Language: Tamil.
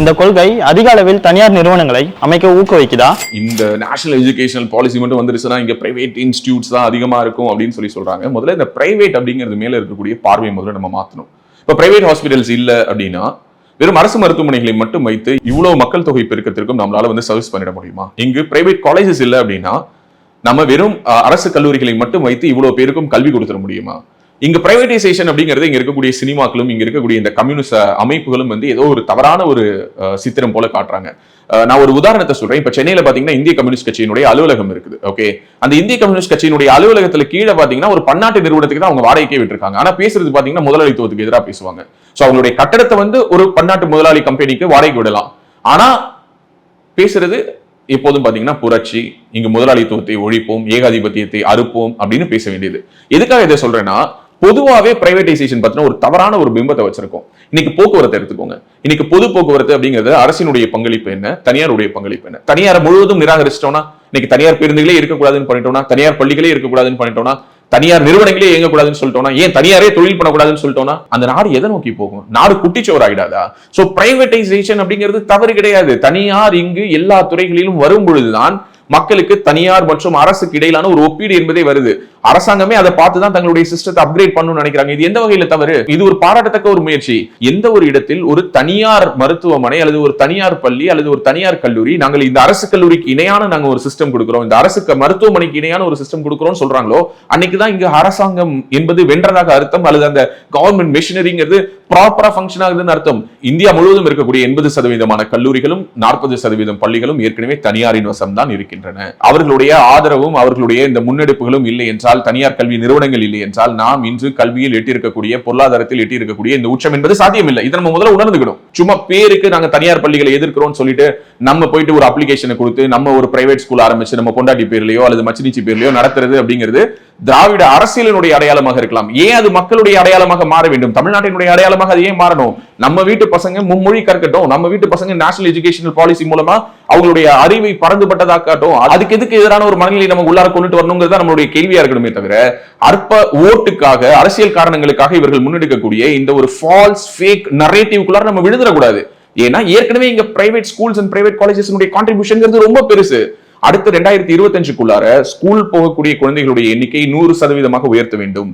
இந்த கொள்கை அதிக அளவில் தனியார் நிறுவனங்களை அமைக்க ஊக்குவிக்குதா? இந்த நேஷனல் எஜுகேஷனல் பாலிசி மட்டும் வந்துருச்சுன்னா இங்க பிரைவேட் இன்ஸ்டியூட்ஸ் தான் அதிகமா இருக்கும் அப்படின்னு சொல்லி சொல்றாங்க. முதல்ல இந்த பிரைவேட் அப்படிங்கிறது மேல இருக்கக்கூடிய பார்வை முதல்ல நம்ம மாத்தணும். இப்ப பிரைவேட் ஹாஸ்பிட்டல்ஸ் இல்ல அப்படின்னா வெறும் அரசு மருத்துவமனைகளை மட்டும் வைத்து இவ்வளவு மக்கள் தொகை பெருக்கத்திற்கும் நம்மளால வந்து சர்வீஸ் பண்ணிட முடியுமா? இங்கு பிரைவேட் காலேஜஸ் இல்ல அப்படின்னா நம்ம வெறும் அரசு கல்லூரிகளை மட்டும் வைத்து இவ்வளவு பேருக்கும் கல்வி கொடுத்துட முடியுமா? இங்க பிரைவேடைசேஷன் அப்படிங்கிறது இங்க இருக்கக்கூடிய சினிமாக்களும் இங்க இருக்கக்கூடிய இந்த கம்யூனிஸ்ட் அமைப்புகளும் வந்து ஏதோ ஒரு தவறான ஒரு சித்திரம் போல காட்டுறாங்க. நான் ஒரு உதாரணத்தை சொல்றேன். இப்ப சென்னையில பாத்தீங்கன்னா இந்திய கம்யூனிஸ்ட் கட்சியினுடைய அலுவலகம் இருக்குது ஓகே அந்த இந்திய கம்யூனிஸ்ட் கட்சியினுடைய அலுவலகத்துல கீழே பாத்தீங்கன்னா ஒரு பன்னாட்டு நிறுவனத்துக்கு தான் அவங்க வாடகைக்கே விட்டுருக்காங்க. ஆனா பேசுறது பாத்தீங்கன்னா முதலாளித்துவத்துக்கு எதிராக பேசுவாங்க. சோ அவங்களுடைய கட்டடத்தை வந்து ஒரு பன்னாட்டு முதலாளி கம்பெனிக்கு வாடகைக்கு விடலாம். ஆனா பேசுறது எப்போதும் பாத்தீங்கன்னா புரட்சி இங்கு முதலாளித்துவத்தை ஒழிப்போம் ஏகாதிபத்தியத்தை அறுப்போம் அப்படின்னு பேச வேண்டியது. எதுக்காக இதை சொல்றேன்னா பொதுவாவே பிரைவேடைசேஷன் பத்தின ஒரு தவறான ஒரு பிம்பத்தை வச்சிருக்கோம். இன்னைக்கு போக்குவரத்து எடுத்துக்கோங்க. இன்னைக்கு பொது போக்குவரத்து அப்படிங்கிறது அரசினுடைய பங்களிப்பு என்ன? தனியாருடைய பங்களிப்பு என்ன? தனியார் முழுவதும் நிராகரிச்சிட்டோம்னா இன்னைக்கு தனியார் பேருந்துகளே இருக்கக்கூடாதுன்னு பண்ணிட்டோம்னா தனியார் பள்ளிகளே இருக்கக்கூடாதுன்னு பண்ணிட்டோம்னா தனியார் நிறுவனங்களே இயங்கக்கூடாதுன்னு சொல்லிட்டோம்னா ஏன் தனியாரே தொழில் பண்ணக்கூடாதுன்னு சொல்லிட்டோம்னா அந்த நாடு எதை நோக்கி போகும்? நாடு குட்டிச்சோர் ஆயிடாதா சோ பிரைவேடைசேஷன் அப்படிங்கிறது தவறு கிடையாது. தனியார் இங்கு எல்லா துறைகளிலும் வரும் பொழுதுதான் மக்களுக்கு தனியார் மற்றும் அரசுக்கு இடையிலான ஒரு ஒப்பீடு என்பதே வருது. அரசாங்கமே அதை பார்த்து தான் தங்களுடைய சிஸ்டத்தை அப்கிரேட் பண்ணணும்னு நினைக்கிறாங்க. இது எந்த வகையில தவறு? இது ஒரு பாராட்டத்தக்க ஒரு முயற்சி. எந்த ஒரு இடத்தில் ஒரு தனியார் மருத்துவமனை அல்லது ஒரு தனியார் பள்ளி அல்லது ஒரு தனியார் கல்லூரி நாங்கள் இந்த அரசு கல்லூரிக்கு இணையான நாங்க ஒரு சிஸ்டம் கொடுக்கிறோம். இந்த அரசு மருத்துவமனைக்கு இணையான ஒரு சிஸ்டம் கொடுக்கிறோம் சொல்றாங்களோ அன்னைக்கு தான் இங்க அரசாங்கம் என்பது வென்றதாக அர்த்தம். அல்லது அந்த கவர்மெண்ட் மிஷினரிங்கிறது ப்ராப்பரா ஃபங்க்ஷன் ஆகுதுன்னு அர்த்தம். இந்தியா முழுவதும் இருக்கக்கூடிய எண்பது சதவீதமான கல்லூரிகளும் நாற்பது சதவீதம் பள்ளிகளும் ஏற்கனவே தனியாரின் வசம் தான் இருக்கின்றன. அவர்களுடைய ஆதரவும் அவர்களுடைய இந்த முன்னெடுப்புகளும் இல்லை என்றால் தனியார் கல்வி நிறுவனங்கள் இல்லை என்றால் நாம் இன்று கல்வியில் எட்டியிருக்கக்கூடிய பொருளாதாரத்தில் எட்டியிருக்கக்கூடிய இந்த உச்சம் என்பது சாத்தியமில்லை. இதை நம்ம முதல்ல உணர்ந்துக்கணும். சும்மா பேருக்கு நாங்க தனியார் பள்ளிகளை எதிர்க்கிறோம்னு சொல்லிட்டு நம்ம போயிட்டு ஒரு அப்ளிகேஷனை கொடுத்து நம்ம ஒரு பிரைவேட் ஸ்கூல் ஆரம்பிச்சு நம்ம பொண்டாட்டி பேர்லயோ அல்லது மச்சினிச்சி பேர்லயோ நடத்துறது அப்படிங்கிறது திராவிட அரசியலினுடைய அடையாளமாக இருக்கலாம். ஏன் அது மக்களுடைய அடையாளமாக மாற வேண்டும்? தமிழ்நாட்டினுடைய அடையாளமாக அது ஏன் மாறணும்? நம்ம வீட்டு பசங்க மும்மொழி கற்கட்டும். நம்ம வீட்டு பசங்க நேஷனல் எஜுகேஷனல் பாலிசி மூலமா அவங்களுடைய அறிவை பறந்துபட்டதாக்காட்டும் அதுக்கு எதுக்கு எதிரான ஒரு மனநிலை நம்ம உள்ளார கொண்டுட்டு வரணுங்கிறது நம்மளுடைய கேள்வியா இருக்கணுமே தவிர அற்ப ஓட்டுக்காக அரசியல் காரணங்களுக்காக இவர்கள் முன்னெடுக்கக்கூடிய இந்த ஒரு ஃபால்ஸ் ஃபேக் நரேட்டிவ்குள்ளார நம்ம விழுந்துடக்கூடாது. ஏன்னா ஏற்கனவே இங்க private schools and private colleges contribution ரொம்ப பெருசு. அடுத்த ரெண்டாயிரத்தி இருபத்தஞ்சுக்குள்ளார ஸ்கூல் போகக்கூடிய குழந்தைகளுடைய எண்ணிக்கை நூறு சதவீதமாக உயர்த்த வேண்டும்.